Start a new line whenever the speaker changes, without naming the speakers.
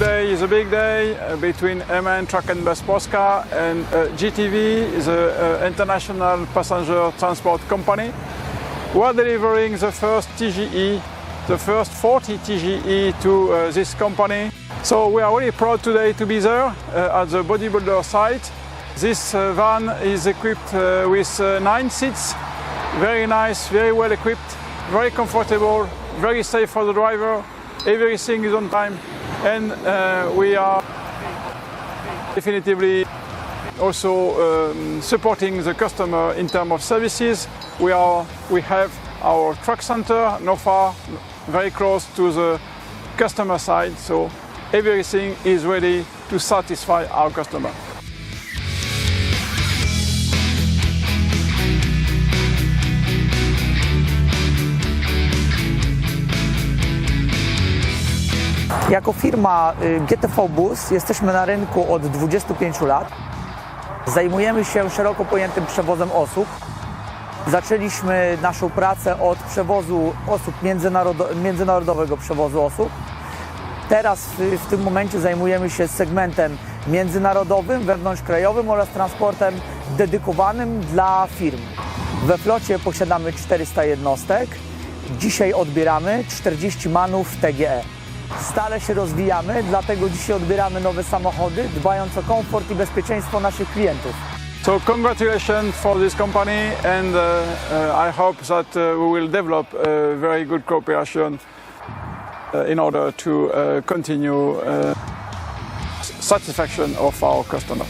Today is a big day uh, between MAN Truck and Bus Polska and uh, GTV, the uh, international passenger transport company. We are delivering the first TGE, the first 40 TGE to uh, this company. So we are really proud today to be there uh, at the bodybuilder site. This uh, van is equipped with nine seats, very nice, very well equipped, very comfortable, very safe for the driver. Everything is on time, and uh, we are definitively also um, supporting the customer in terms of services. We are we have our truck center not far, very close to the customer side, so everything is ready to satisfy our customer.
Jako firma y, GTV Bus jesteśmy na rynku od 25 lat. Zajmujemy się szeroko pojętym przewozem osób. Zaczęliśmy naszą pracę od przewozu osób, międzynarodo- międzynarodowego przewozu osób. Teraz w, w tym momencie zajmujemy się segmentem międzynarodowym, wewnątrzkrajowym oraz transportem dedykowanym dla firm. We flocie posiadamy 400 jednostek. Dzisiaj odbieramy 40 manów TGE. Stale się rozwijamy, dlatego dzisiaj odbieramy nowe samochody, dbając o komfort i bezpieczeństwo naszych klientów.
So congratulations for this company, and uh, I hope that uh, we will develop a very good cooperation uh, in order to uh, continue satisfaction of our customer.